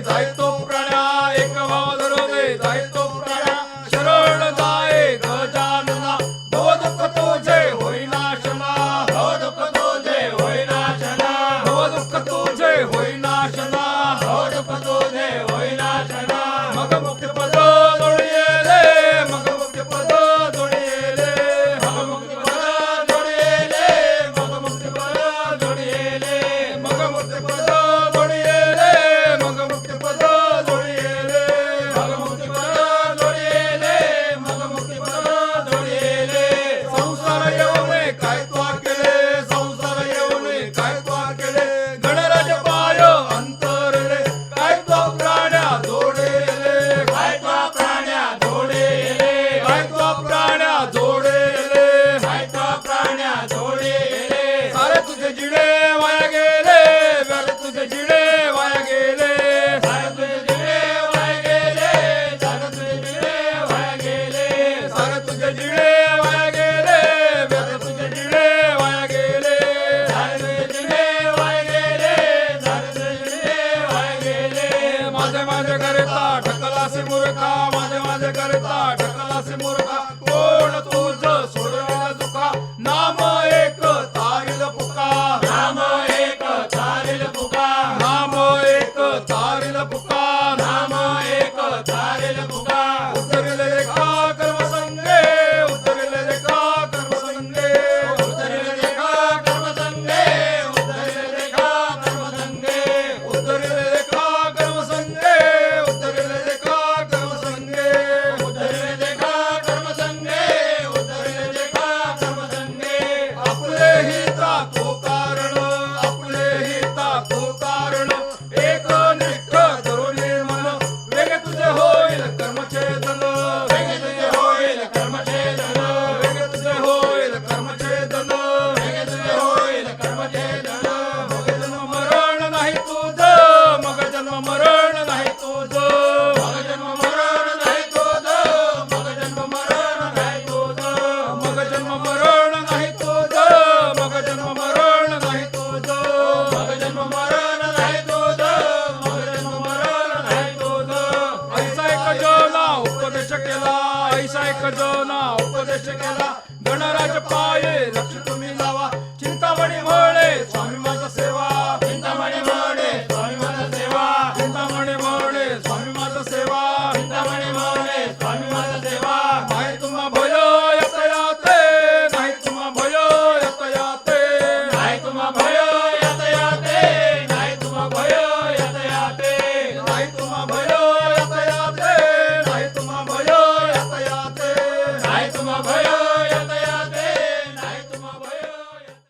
যায় जन्म मरण नाही तो मग जन्म मरण नाही तो मग जन्म मरण नाही तो मग जन्म मरण नाही तो ऐसा एक जना उपदेश केला. ऐसा एक ना उपदेश केला. गणराज पाय लक्ष तुम्ही लावा. चिंतामणी हो